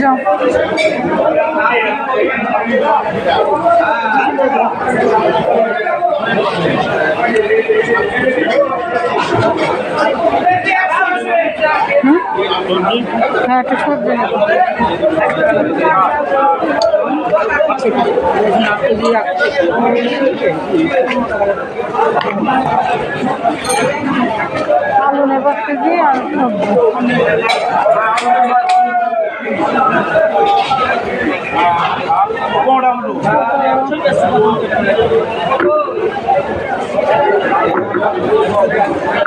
যাও? হ্যাঁ একটু সবজি। আলু নেব কেজি আর সবজি কি নেব আচ্ছা, ভালো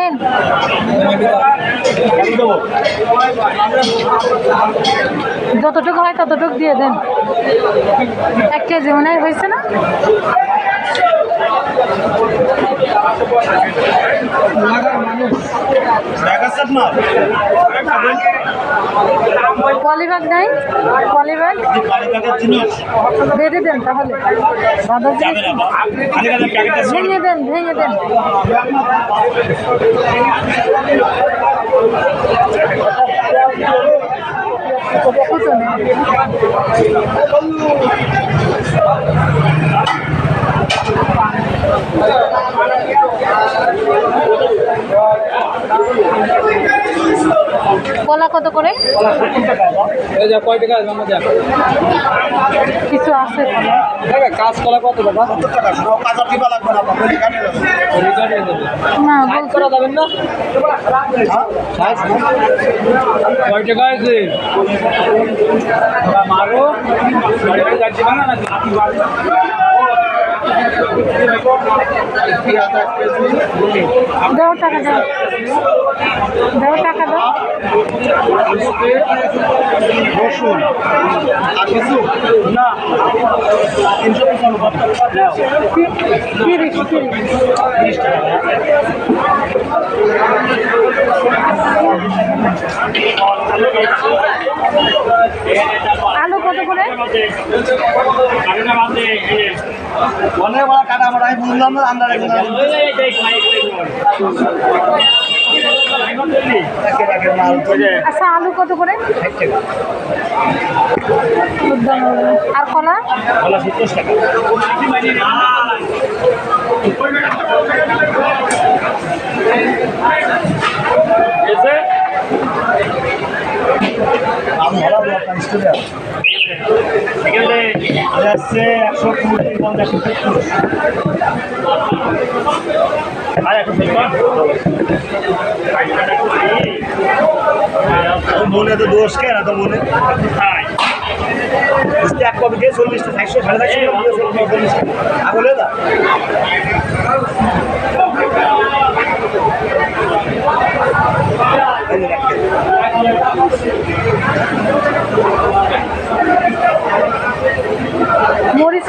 নেন। যতটুকু হয় ততটুক দিয়ে দেন। এক কেজি মনে হয় হয়েছে না? পলিব্যাগ নাই? পলিব্যাগ বেঁধে দেন তাহলে। বাঁধা যাবে না কালীঘাটের প্যাকেটটা ভেঙে দেন ভেঙে দেন। কুতো। কলা কত করে? কিছু আছে কাজ করা কত টাকা? না করা যাবেন না? কয় টাকা আছে? মারো। যাচ্ছি না নাকি দাও টাকা দাও। দাও টাকা দাও। রসুন। কিছু? না। তিরিশ তিরিশ আলু কত করে অনেক বড় কাটা আমরা আমি বুঝলাম না আমরা আচ্ছা আলু কত করে? আর কলা? হারাবো আপনার স্টুডিও একশো কুড়ি পঞ্চাশ সত্তর আর একশো সত্তর মনে তো দোষ কেন তো মনে এক কপি দিয়ে চল্লিশটা একশো সাড়ে চারশো চল্লিশটা আগলে দা মরিচ কত করে ঘুরে একশো টাকা পড়া গেল কত বলছিল আর মিশিয়ে দেন আপনার আপনার এই দশ কিলো দশ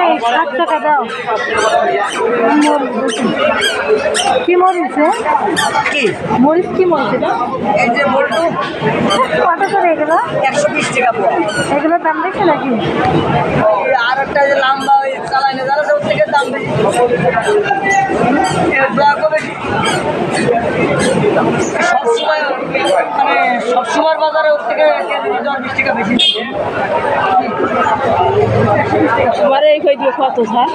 এই ষাট টাকা দাও। কি মরিচ কি? মরিচ কি মরিচ এই যে কত করে এগুলো? একশো বিশ টাকা পোয়া এগুলো দাম বেশি নাকি? আর একটা যে লম্বা ওই না যারা সব দাম এর দাম কত বেশি সবসময় মানে সবসময় বাজারে ওর থেকে দশ টাকা বেশি এবারে এই কই দিয়ে কত স্যার?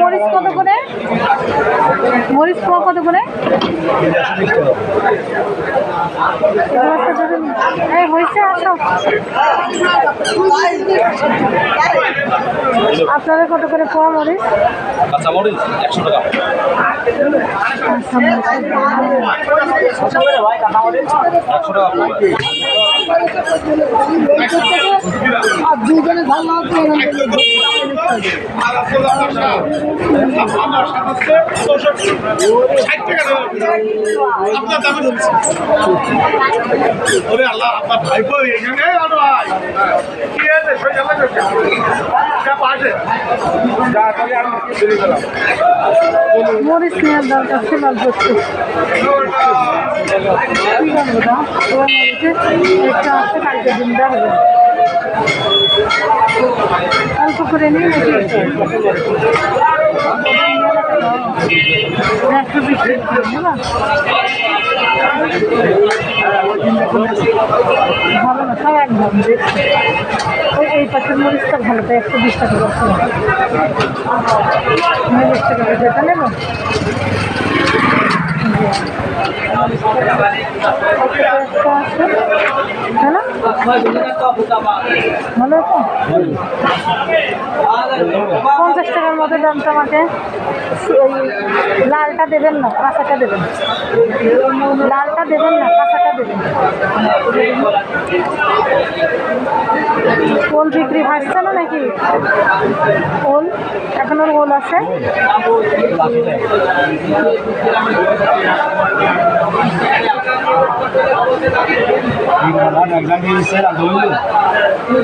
মরিচ কত করে? মরিচ পোয়া কত করে? হয়েছে আসো। আপনাদের কত করে পোয়া মরিচ? কাঁচা মরিচ একশো টাকা। আর দুজনে ভালো আপনার দামে ধরেছি ওরে আল্লাহ, আপনার ভাই এখানে আর ভাই। কি আছে মরিচ নেওয়ার দরকার ছিল অল্প একটু আছে কালকে দিন দেবো অল্প করে নিই নাকি একশো বিশ ভালো না সব একদম ওই এই পাশের মরিচটা ভালো, তাই একশো বিশ টাকা করছে। বিশ টাকা যেটা নেব। পঞ্চাশ টাকার মতো দাম তো আমাকে। ওই লালটা দেবেন না, কাঁচাটা দেবেন। লালটা দেবেন না দেবেন ওল বিক্রি ভাসছে না নাকি? ওল এখন ওর ওল আছে?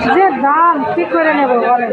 যে দাম কি করে নেব বলেন?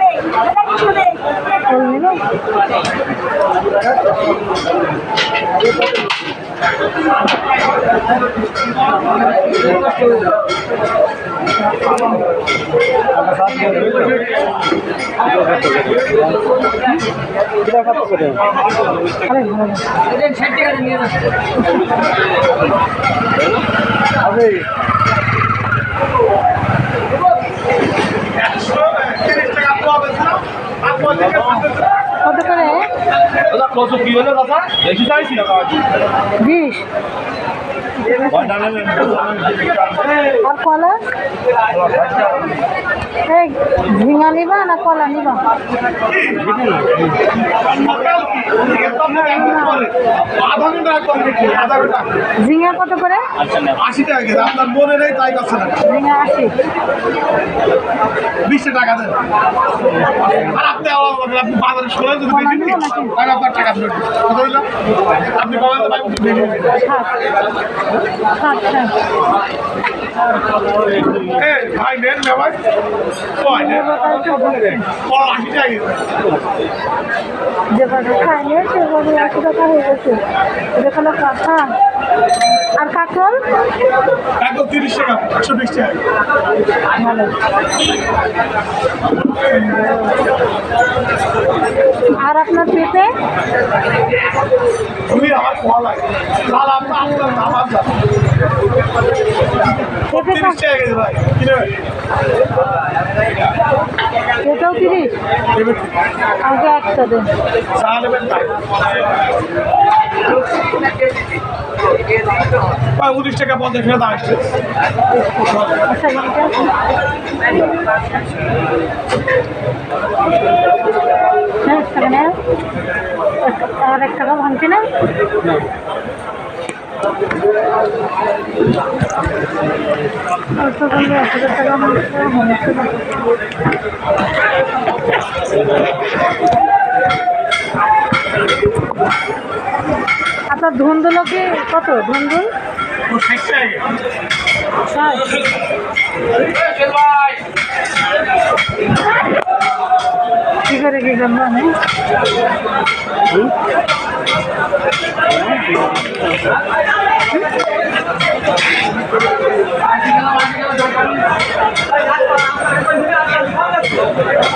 নেব আরে ভালো না। ষাট টাকা নিয়ে যাচ্ছে একশো তিরিশ টাকা পাবে না আপনার থেকে কত করে দাদা কত কি হলো দাদা বেশি চাইছি বিশ আর কলা এই ঝিঙা নিবা না কলা নিবা ঝিঙা কত করে? আশি টাকা কেজি আপনার মনে নেই তাই পাচ্ছে না ঝিঙা আশি। বিশ টাকা দেন আর আপনি আপনি বাজারে শোনেন যদি আপনার টাকা ফেরত আপনি বলেন তো ভাই নেন না ভাই আশি টাকা আর কাঁকল একদম তিরিশ টাকা একশো ভালো আপনার তুমি আমার কল লাগে লাল আপনার আপনার আমার দাম। পেঁপে তিরিশ টাকা কেজি ভাই কিনে পেঁপেও আগে একটা দেন নেবেন তাই উনিশ টাকা পঞ্চাশ টাকা আসছে আচ্ছা আর এক টাকা ভাঙছি না অল্প করলে এক হাজার টাকা ভাঙছে আপনার ধুন্দুলো কি কত? ধুন্দুল? কি করে কি করব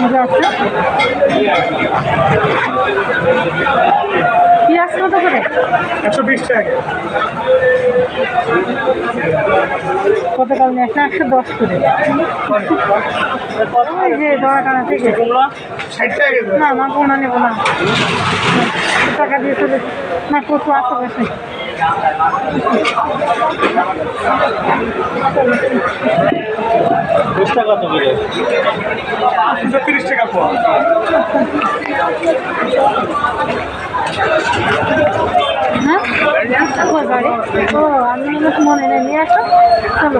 মজা পেঁয়াজ কত করে একশো বিশ টাকা। কত কাল নিয়ে আসলে একশো দশ করে ওই যে থেকে না না কোনো নেব না। টাকা দিয়ে চলে না কচু আছে বেশি দশটা কত করে? দুশো তিরিশ টাকা পোয়া। হ্যাঁ? বাড়ি। ও আমি মনে নেই নিয়ে আসো। চলো।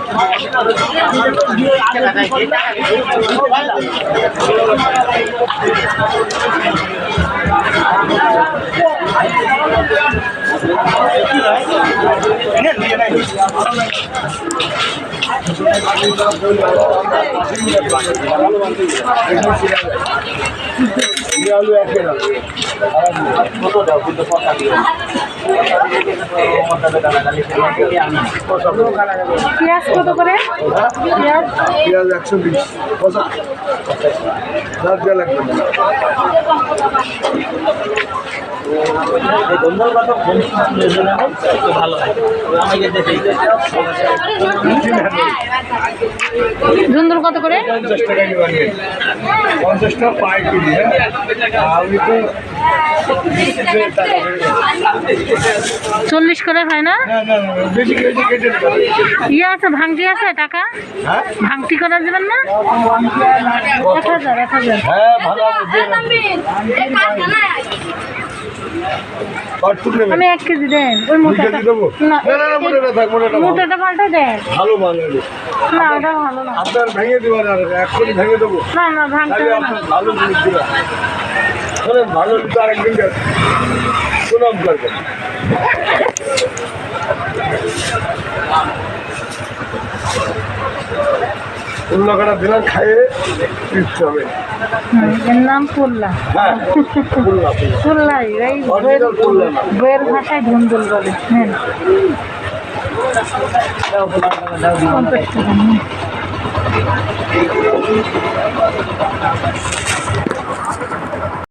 আলু এক আলু কত দাও পেঁয়াজ কত করে? পেঁয়াজ? পেঁয়াজ একশো বিশ। লাগবে। কত ধুন্দুল করে? পঞ্চাশ টাকা পঞ্চাশ টাকা পাই কেজি হ্যাঁ? আমি তো। চল্লিশ করে হয় না? ইয়ে আছে ভাঙটি আছে টাকা? হ্যাঁ? ভাঙটি যাবেন দেবেন না? এক হাজার এক হাজার। আমি এক কেজি দেন ওই মোটাটা। না না না না মোটাটা ভালো। দেন। ভালো মাল না ওটা ভালো না। আপনার ভেঙে আর এক কোটি ভেঙে দেবো। না না ভাঙতে না। ভালো জিনিস ভালো তো আরেকদিন দেন। সুনাম করবেন অন্য কাটা দিলাম খাইয়ে হবে। এর নাম পুল্লা হ্যাঁ। পুল্লাই এই বইয়ের ভাষায় ধুন্দুল বলে হ্যাঁ পঞ্চাশ টাকা।